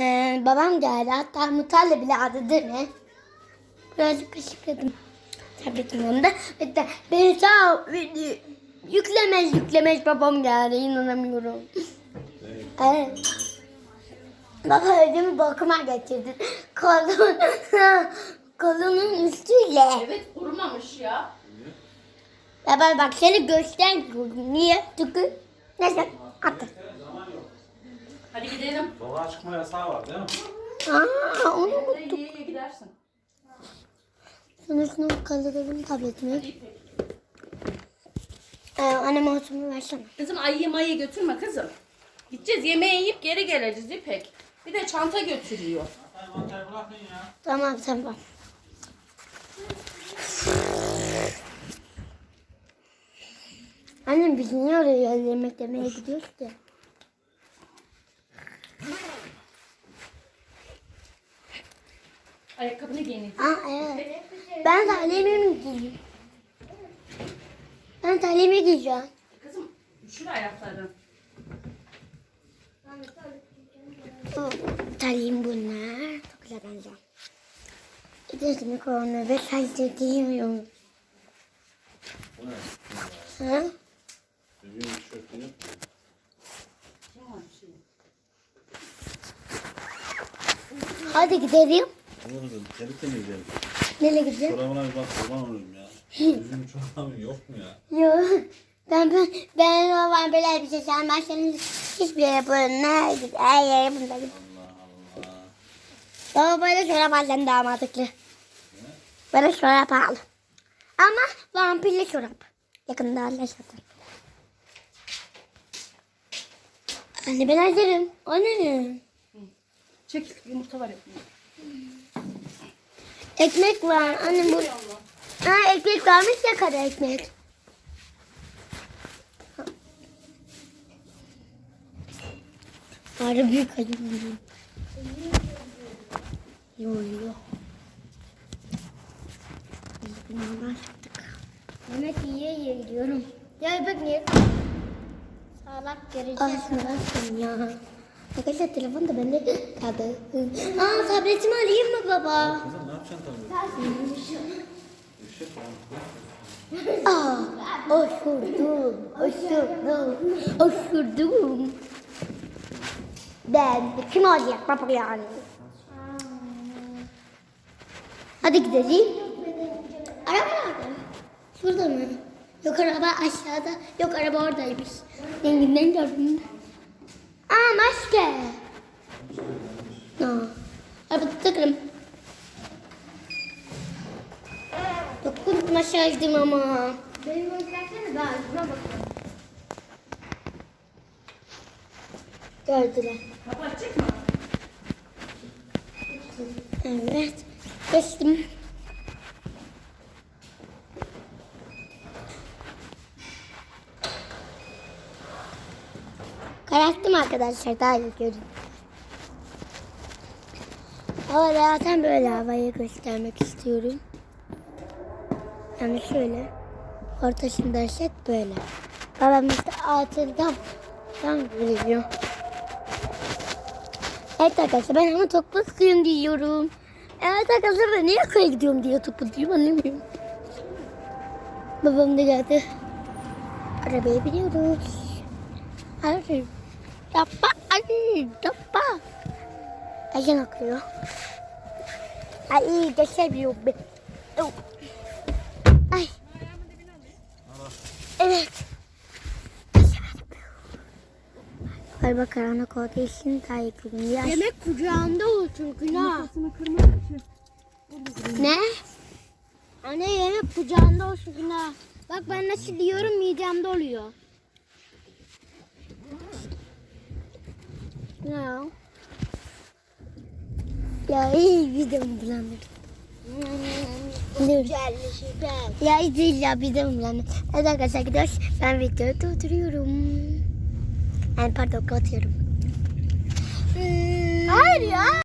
Ee, babam geldi. Hatta Mutal'le bile aradı değil mi? Birazcık ışıkladım. Tabletin yanında. Hatta beni sağ yüklemez yüklemez babam geldi. İnanamıyorum. Evet. Baba ödümü bakıma getirdi. Kolun, kolunun üstüyle. Evet kurumamış ya. Baba bak seni göster. Niye? Çünkü neyse attı. Hadi gidelim. Sokağa çıkma yasağı var değil mi? Aa, onu mu? Sen yiye yiye gidersin. Şunu şunu kaldıralım tabletimi. Ee, annem hortumu versene. Kızım ayı mayı götürme kızım. Gideceğiz yemeği yiyip geri geleceğiz İpek. Bir de çanta götürüyor. Hatay mantayı bırakın ya. Tamam tamam. Annem biz niye oraya yemek yemeye gidiyoruz ki? Ayakkabını giyin. Aa evet. Ben talimi mi giyeyim? Ben talimi giyeceğim. Kızım üşür ayakların. Talim bunlar. Çok güzel bence. Gidiyorsun korona ve sadece giymiyorum. Bu ne? Ha? Şey? Hadi gidelim. Ama kızım seni temizleyelim. Nereye gideceğiz? Çorabına bir bak kurban olurum ya. Düzgün çorabın yok mu ya? Yok. Ben ben ben babam böyle bir şey sevmez. Senin hiçbir yere böyle git. Her yere bunda git. Allah Allah. Baba böyle çorap aldım daha mantıklı. Böyle çorap al. Ama vampirli çorap. Yakında zaten. Anne ben hazırım. O ne? Çekil yumurta var ekmeği. Ekmek var. Anne bu. Ha ekmek varmış ya kara ekmek. Harbi büyük acım. Yok yok. Biz bunlardan yaptık. Mehmet iyiye iyiye gidiyorum. Ya bak niye? Sağlak göreceğiz. Aslında ya. Arkadaşlar telefon da bende kaldı. Aa tabletimi alayım mı baba? Yapacaksın osurdum, osurdum, osurdum. Ben kim olacak baba yani? Hadi gidelim. Araba nerede? Şurada mı? Yok araba aşağıda. Yok araba oradaymış. Renginden gördüm. Aa maske. Aa, araba takarım. Şaştım ama. Benim oyuncaklarım daha şuna bakın. Gördüler. Kapı açacak mı? Evet. Geçtim. Kararttım arkadaşlar daha iyi görün. Hava zaten böyle havayı göstermek istiyorum. Yani şöyle. Ortasında set böyle. Babam işte altından tam görüyor. Evet arkadaşlar ben ama topuzluyum diyorum. Evet arkadaşlar ben niye köye gidiyorum diye topuzluyum anlamıyorum. Babam da geldi. Arabaya biniyoruz. Hadi. Yapma. Ay yapma. Ayşen akıyor. Ay geçemiyor be. Au. Ay. Evet. Galiba karanlık olduğu için daha iyi görünüyor. Yemek kucağında olsun günah. Ne? Anne yemek kucağında olsun günah. Bak ben nasıl diyorum midemde oluyor. No. Ya iyi videomu bulandır. Dur. Ya değil ya videomu bulandır. Evet arkadaşlar gidiyoruz. Ben videoyu durduruyorum. Yani pardon kapatıyorum. Hayır ya.